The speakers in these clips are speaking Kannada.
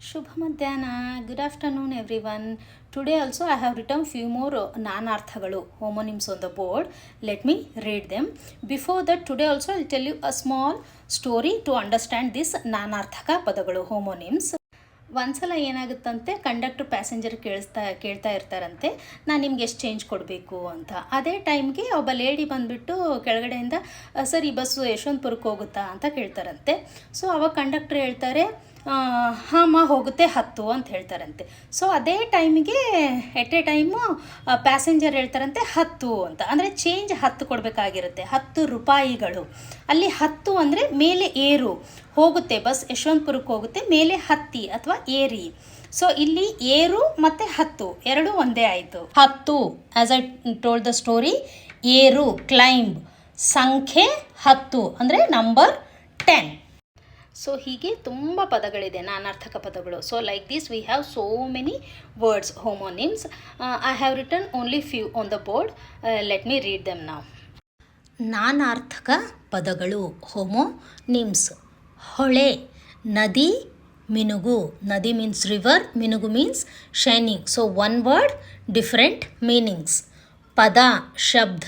Shubha Madhyana, good afternoon everyone. Today also I have written few more uh, nanarthagalu, homonyms on the board. Let me read them. Before that, today also I'll tell you a small story to understand this nanarthaka ಪದಗಳು homonyms. ಒಂದ್ಸಲ ಏನಾಗುತ್ತಂತೆ ಕಂಡಕ್ಟರ್ ಪ್ಯಾಸೆಂಜರ್ ಕೇಳಿಸ್ತಾ ಕೇಳ್ತಾ ಇರ್ತಾರಂತೆ ನಾನು ನಿಮ್ಗೆ ಎಷ್ಟು ಚೇಂಜ್ ಕೊಡಬೇಕು ಅಂತ. ಅದೇ ಟೈಮ್ಗೆ ಒಬ್ಬ ಲೇಡಿ ಬಂದುಬಿಟ್ಟು ಕೆಳಗಡೆಯಿಂದ "ಅ, ಸರ್ ಈ ಬಸ್ಸು ಯಶವಂತಪುರಕ್ಕೆ ಹೋಗುತ್ತಾ? ಅಂತ ಕೇಳ್ತಾರಂತೆ. ಸೊ ಅವಾಗ ಕಂಡಕ್ಟರ್ ಹೇಳ್ತಾರೆ ಹಾಂ ಮಾ ಹೋಗುತ್ತೆ ಹತ್ತು ಅಂತ ಹೇಳ್ತಾರಂತೆ. ಸೊ ಅದೇ ಟೈಮಿಗೆ ಎಟ್ ಎ ಟೈಮು ಪ್ಯಾಸೆಂಜರ್ ಹೇಳ್ತಾರಂತೆ ಹತ್ತು ಅಂತ. ಅಂದರೆ ಚೇಂಜ್ ಹತ್ತು ಕೊಡಬೇಕಾಗಿರುತ್ತೆ ಹತ್ತು ರೂಪಾಯಿಗಳು. ಅಲ್ಲಿ ಹತ್ತು ಅಂದರೆ ಮೇಲೆ ಏರು ಹೋಗುತ್ತೆ, ಬಸ್ ಯಶವಂತಪುರಕ್ಕೆ ಹೋಗುತ್ತೆ, ಮೇಲೆ ಹತ್ತಿ ಅಥವಾ ಏರಿ. ಸೊ ಇಲ್ಲಿ ಏರು ಮತ್ತು ಹತ್ತು, ಎರಡು ಒಂದೇ ಆಯಿತು. ಹತ್ತು as I told the story ಏರು ಕ್ಲೈಂಬ್ ಸಂಖ್ಯೆ ಹತ್ತು ಅಂದರೆ ನಂಬರ್ ಟೆನ್ ಸೊ ಹೀಗೆ ತುಂಬ ಪದಗಳಿದೆ, ನಾನಾರ್ಥಕ ಪದಗಳು. So like this we have so many words homonyms I have written only few on the board let me read them ನಾವು ನಾನಾರ್ಥಕ ಪದಗಳು. Homonyms. ಹೊಳೆ, ನದಿ, ಮಿನುಗು. ನದಿ means river ಮಿನುಗು means shining so one word different meanings ಪದ, ಶಬ್ದ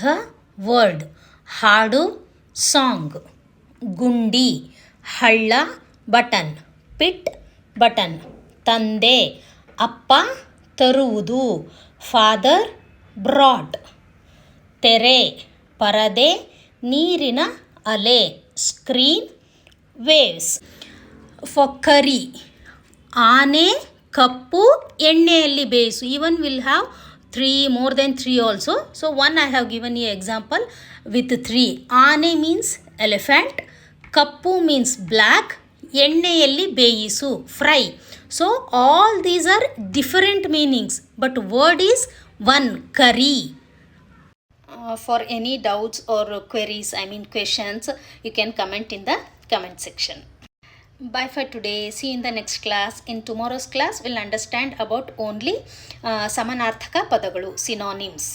ವರ್ಡ್ ಹಾಡು ಸಾಂಗ್ ಗುಂಡಿ, ಹಳ್ಳ, ಬಟನ್. Pit, button. ತಂದೆ, ಅಪ್ಪ, ತರುವುದು. ಫಾದರ್, ಬ್ರಾಡ್. ತೆರೆ ಪರದೆ ನೀರಿನ ಅಲೆ ಸ್ಕ್ರೀನ್ ವೇವ್ಸ್ ಫೊಕ್ಕರಿ ಆನೆ, ಕಪ್ಪು, ಎಣ್ಣೆಯಲ್ಲಿ ಬೇಯಿಸು. Even will have three more than three also so one I have given a example with three ಆನೆ ಮೀನ್ಸ್ ಎಲಿಫೆಂಟ್ ಕಪ್ಪು ಮೀನ್ಸ್ ಬ್ಲ್ಯಾಕ್ ಎಣ್ಣೆಯಲ್ಲಿ ಬೇಯಿಸು fry so all these are different meanings but word is one curry uh, for any doubts or queries i mean questions you can comment in the comment section. Bye for today. See you in the next class. In tomorrow's class we'll understand about only uh, samanarthaka padagalu synonyms